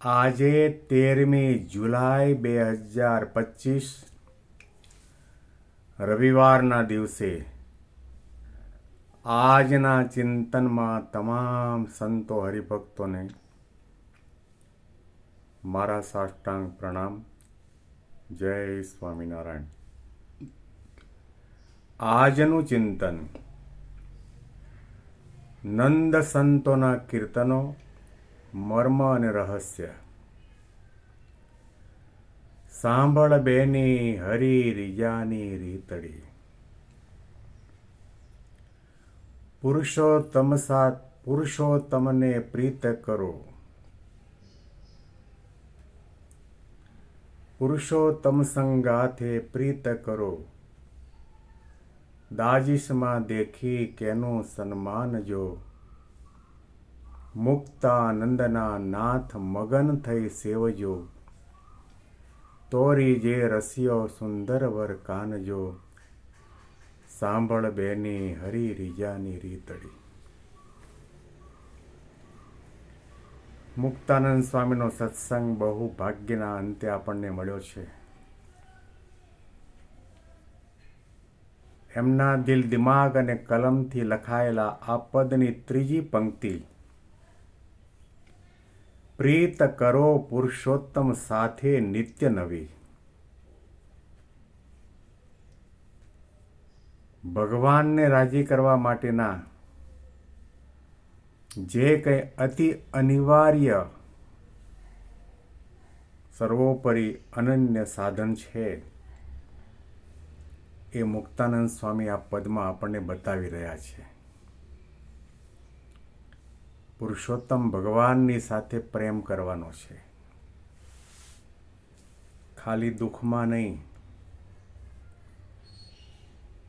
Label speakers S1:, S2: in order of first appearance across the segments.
S1: આજે તેરમી જુલાઈ બે હજાર પચીસ, રવિવારના દિવસે આજના ચિંતનમાં તમામ સંતો હરિભક્તોને મારા સાષ્ટાંગ પ્રણામ. જય સ્વામિનારાયણ. આજનું ચિંતન નંદ સંતોના કીર્તનો મર્મ અને રહસ્ય. સાંભળ બેની હરી રીજાની રીતડી. પુરુષોત્તમ સાત, પુરુષોત્તમને પ્રીત કરો. પુરુષોત્તમ સંગાથે પ્રીત કરો. દાજીશમાં દેખી કેનું સન્માન જો. મુક્તાનંદના નાથ મગન થઈ સેવજો. તોરી જે રસિયો સુંદર વર કાનજો. સાંભળ બેની હરી રીજાની રીતડી. મુક્તાનંદ સ્વામીનો સત્સંગ બહુ ભાગ્યના અંતે આપણને મળ્યો છે. એમના દિલ દિમાગ અને કલમથી લખાયેલા આ પદની ત્રીજી પંક્તિ પ્રીત કરો પુરુષોત્તમ સાથે નિત્ય નવી. ભગવાનને રાજી કરવા માટેના જે કંઈ અતિ અનિવાર્ય સર્વોપરી અનન્ય સાધન છે, એ મુક્તાનંદ સ્વામી આ પદમાં આપણને બતાવી રહ્યા છે. પુરુષોત્તમ ભગવાનની સાથે પ્રેમ કરવાનો છે. ખાલી દુઃખમાં નહીં.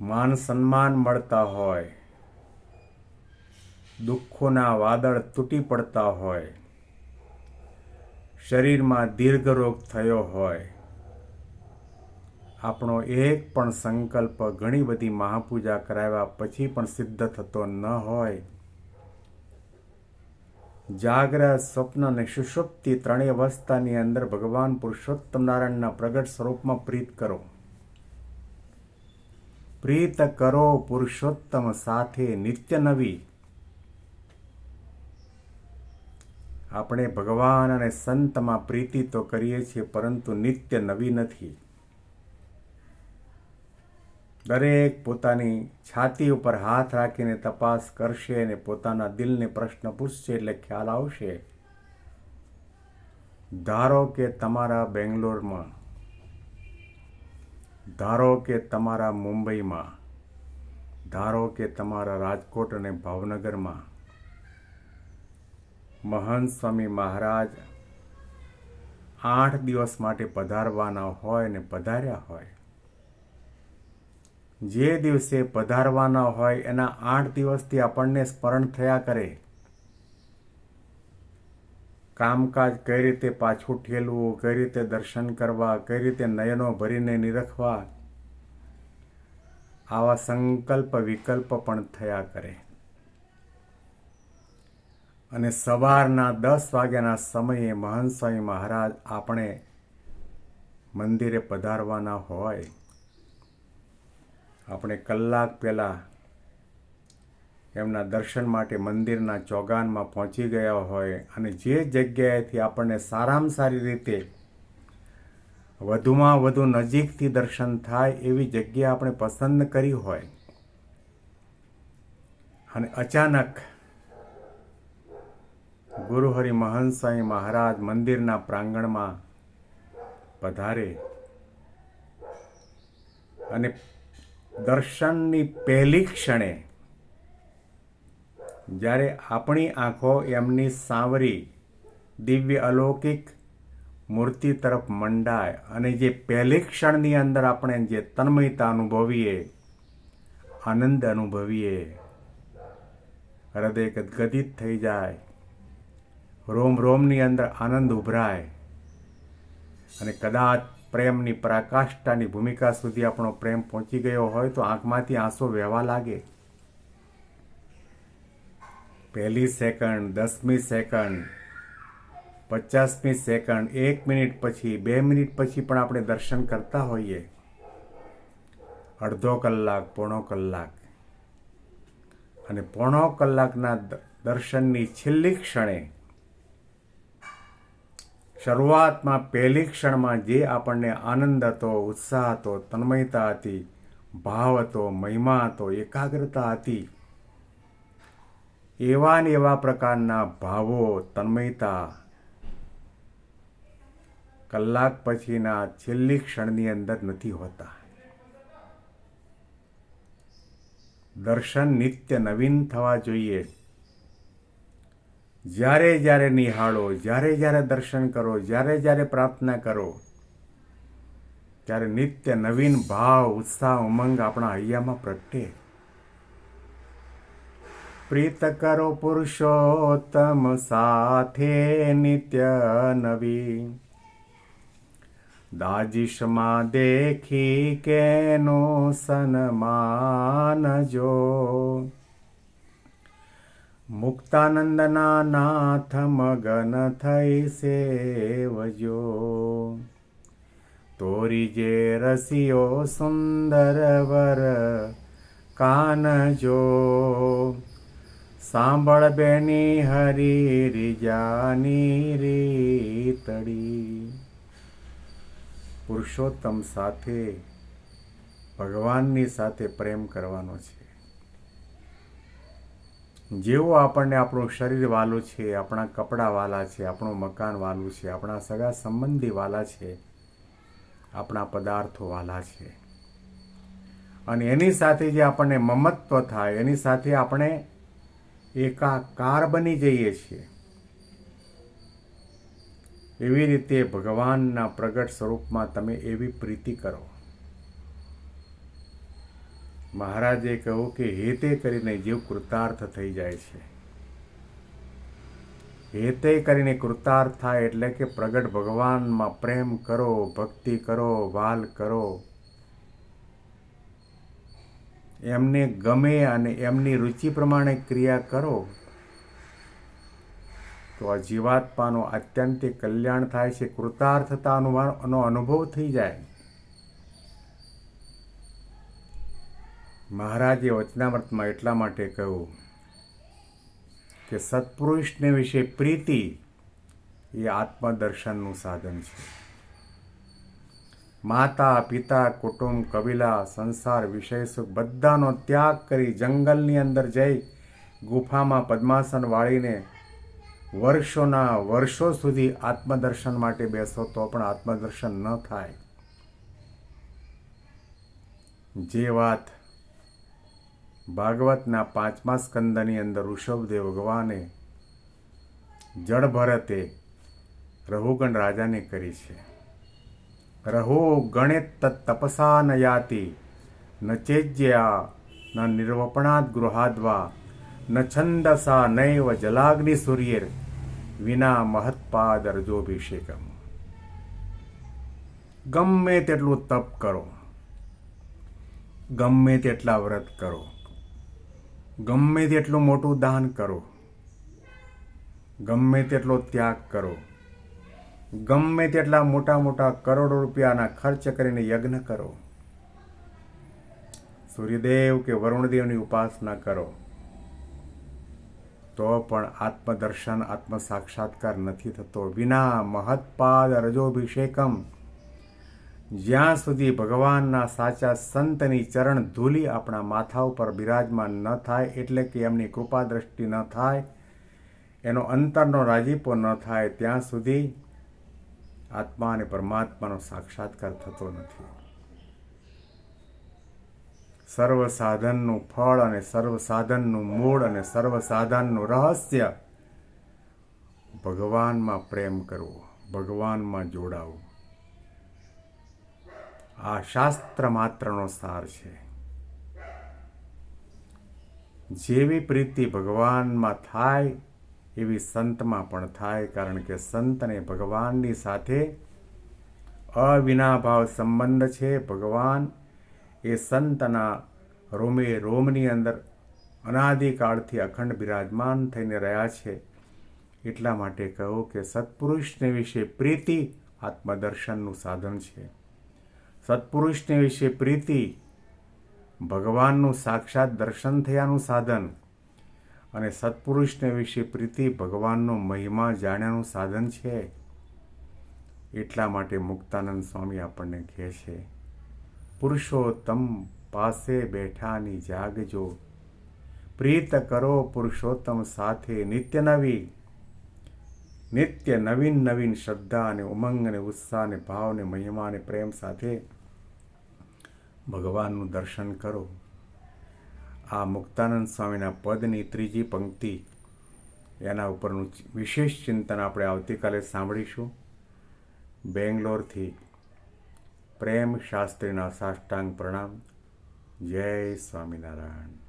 S1: માન સન્માન મળતા હોય. દુઃખોના વાદળ તૂટી પડતા હોય. શરીરમાં દીર્ઘ રોગ થયો હોય. આપણો એક પણ સંકલ્પ ઘણી બધી મહાપૂજા કરાવ્યા પછી પણ સિદ્ધ થતો ન હોય. જાગ્રત સ્વપ્ન અને સુષુપ્તિ ત્રણેય અવસ્થાની અંદર ભગવાન પુરુષોત્તમ નારાયણના પ્રગટ સ્વરૂપમાં પ્રીત કરો. પ્રીત કરો પુરુષોત્તમ સાથે નિત્ય નવી. આપણે ભગવાન અને સંતમાં પ્રીતિ તો કરીએ છીએ, પરંતુ નિત્ય નવી નથી. દરેક પોતાની છાતી ઉપર હાથ રાખીને તપાસ કરશે અને પોતાના દિલને પ્રશ્ન પૂછશે એટલે ખ્યાલ આવશે. ધારો કે તમારા બેંગ્લોરમાં, ધારો કે તમારા મુંબઈમાં, ધારો કે તમારા રાજકોટ અને ભાવનગરમાં, મહંત સ્વામી મહારાજ આઠ દિવસ માટે પધારવાના હોય ને પધાર્યા હોય. જે દિવસે પધારવાના હોય એના આઠ દિવસથી આપણને સ્મરણ થયા કરે. કામકાજ કઈ રીતે પાછું ઠેલવું, કઈ રીતે દર્શન કરવા, કઈ રીતે નયનો ભરીને નિરખવા, આવા સંકલ્પ વિકલ્પ પણ થયા કરે. અને સવારના દસ વાગ્યાના સમયે મહંત સ્વામી મહારાજ આપણે મંદિરે પધારવાના હોય આપણે કલાક પહેલાં એમના દર્શન માટે મંદિરના ચોગાનમાં પહોંચી ગયા હોય અને જે જગ્યાએથી આપણને સારામાં સારી રીતે વધુમાં વધુ નજીકથી દર્શન થાય એવી જગ્યા આપણે પસંદ કરી હોય અને અચાનક ગુરુહરિ મહંસાઈ મહારાજ મંદિરના પ્રાંગણમાં પધારે અને દર્શનની પહેલી ક્ષણે જ્યારે આપણી આંખો એમની સાંવરી, દિવ્ય અલૌકિક મૂર્તિ તરફ મંડાય અને જે પહેલી ક્ષણની અંદર આપણે જે તન્મયતા અનુભવીએ, આનંદ અનુભવીએ, હૃદય ગદગદિત થઈ જાય, રોમ રોમની અંદર આનંદ ઉભરાય અને કદાચ પ્રેમની પરાકાષ્ઠાની ભૂમિકા સુધી આપણો પ્રેમ પહોંચી ગયો હોય તો આંખમાંથી આંસુ વહેવા લાગે. પહેલી સેકન્ડ, દસમી સેકન્ડ, પચાસમી સેકન્ડ, એક મિનિટ પછી, બે મિનિટ પછી પણ આપણે દર્શન કરતા હોઈએ. અડધો કલાક, પોણો કલાક. અને પોણો કલાકના દર્શનની છેલ્લી ક્ષણે શરૂઆતમાં પહેલી ક્ષણમાં જે આપણને આનંદ હતો, ઉત્સાહ હતો, તન્મયતા હતી, ભાવ હતો, મહિમા હતો, એકાગ્રતા હતી, એવા ને એવા પ્રકારના ભાવો, તન્મયતા. કલાક પછીના છેલ્લી ક્ષણની અંદર નથી હોતા. દર્શન નિત્ય નવીન થવા જોઈએ. જ્યારે જ્યારે નિહાળો, જ્યારે જ્યારે દર્શન કરો, જ્યારે જ્યારે પ્રાર્થના કરો, ત્યારે નિત્ય નવીન ભાવ, ઉત્સાહ, ઉમંગ આપણા હૈયામાં પ્રગટે. પ્રીત કરો પુરુષોત્તમ સાથે નિત્ય નવી. દાજીશમાં દેખી કેનો સન્માન જો મુક્તાનંદના નાથ મગન થઈ સેવજો તોરી જે રસિયો સુંદર વર કાનજો સાંભળ બેની હરી રીજાની રીતડી પુરુષોત્તમ સાથે ભગવાનની સાથે પ્રેમ કરવાનો છે. જેવું આપણને આપણું શરીર વાલું છે, આપણા કપડાં વાલા છે, આપણું મકાન વાલું છે, આપણા સગા સંબંધી વાલા છે, આપણા પદાર્થો વાલા છે. અને એની સાથે જે આપણને મમત્વ થાય, એની સાથે આપણે એકાકાર બની જઈએ છીએ. એવી રીતે ભગવાનના પ્રગટ સ્વરૂપમાં તમે એવી પ્રીતિ કરો. મહારાજે કહ્યું કે હેતે કરીને જીવ કૃતાર્થ થઈ જાય છે. હેતે કરીને કૃતાર્થ થાય એટલે કે પ્રગટ ભગવાનમાં પ્રેમ કરો, ભક્તિ કરો, વાલ કરો. એમને ગમે અને એમની રુચિ પ્રમાણે ક્રિયા કરો. તો આ જીવાત્માનું આત્યંતિક કલ્યાણ થાય છે, કૃતાર્થતાનો અનુભવ થઈ જાય. મહારાજે વચનામૃતમાં એટલા માટે કહ્યું કે સત્પુરુષને વિશે પ્રીતિ એ આત્મદર્શનનું સાધન છે. માતા, પિતા, કુટુંબ, કબીલા, સંસાર, વિષય સુખ બધાનો ત્યાગ કરી જંગલની અંદર જઈ ગુફામાં પદ્માસન વાળીને વર્ષોના વર્ષો સુધી આત્મદર્શન માટે બેસો તો પણ આત્મદર્શન ન થાય. જે વાત ભાગવતના પાંચમા સ્કંદની અંદર ઋષભદેવ ભગવાને જળ ભરતે રહુગણ રાજાને કરી છે. રહો ગણિત તપસા ન યાતિ, ન ચેજ્યા, ન નિર્વપણાત ગૃહાદ્વા, ન છંદસા નૈવ જલાગ્નિ સૂર્યેર વિના મહત્પાદ અર્જોભિષેકમ. ગમે તેટલું તપ કરો, ગમે તેટલા વ્રત કરો ગમે તેટલું મોટું દાન કરો. ગમે તેટલો ત્યાગ કરો. ગમે તેટલા મોટા મોટા કરોડો રૂપિયાના ખર્ચ કરીને યજ્ઞ કરો. સૂર્યદેવ કે વરુણદેવની ઉપાસના કરો. તો પણ આત્મદર્શન આત્મ સાક્ષાત્કાર નથી થતો. વિના મહત્પાદ રજોભિષેકમ જ્યાં સુધી ભગવાનના સાચા સંતની ચરણ ધૂલી આપણા માથા ઉપર બિરાજમાન ન થાય, એટલે કે એમની કૃપા દ્રષ્ટિ ન થાય, એનો અંતરનો રાજીપો ન થાય, ત્યાં સુધી આત્મા અને પરમાત્માનો સાક્ષાત્કાર થતો નથી. સર્વ સાધનનું ફળ અને સર્વ સાધનનું મૂળ અને સર્વ સાધનનું રહસ્ય ભગવાનમાં પ્રેમ કરવો, ભગવાનમાં જોડાવું. આ શાસ્ત્ર માત્રનો સાર છે. જેવી પ્રીતિ ભગવાનમાં થાય, એવી સંતમાં પણ થાય, કારણ કે સંતને ભગવાનની સાથે અવિનાભાવ સંબંધ છે. ભગવાન એ સંતના રોમે, રોમની અંદર અનાદિકાળથી અખંડ બિરાજમાન થઈને રહ્યા છે. એટલા માટે કહું કે સત્પુરુષને વિશે પ્રીતિ આત્મદર્શનનું સાધન છે. સત્પુરુષને વિશે પ્રીતિ, ભગવાનનું સાક્ષાત દર્શન થયાનું સાધન અને સત્પુરુષને વિશે પ્રીતિ ભગવાનનો મહિમા જાણ્યાનું સાધન છે, એટલા માટે મુક્તાનંદ સ્વામી આપણને કહે છે, પુરુષોત્તમ પાસે બેઠાની જાગજો પ્રીત કરો પુરુષોત્તમ સાથે નિત્ય નવી. નિત્ય નવીન નવીન શ્રદ્ધા અને ઉમંગ અને ઉત્સાહ અને ભાવ અને મહિમા અને પ્રેમ સાથે ભગવાનનું દર્શન કરો. આ મુક્તાનંદ સ્વામીના પદની ત્રીજી પંક્તિ એના ઉપરનું વિશેષ ચિંતન આપણે આવતીકાલે સાંભળીશું. બેંગ્લોરથી પ્રેમ શાસ્ત્રીના સાષ્ટાંગ પ્રણામ. જય સ્વામિનારાયણ.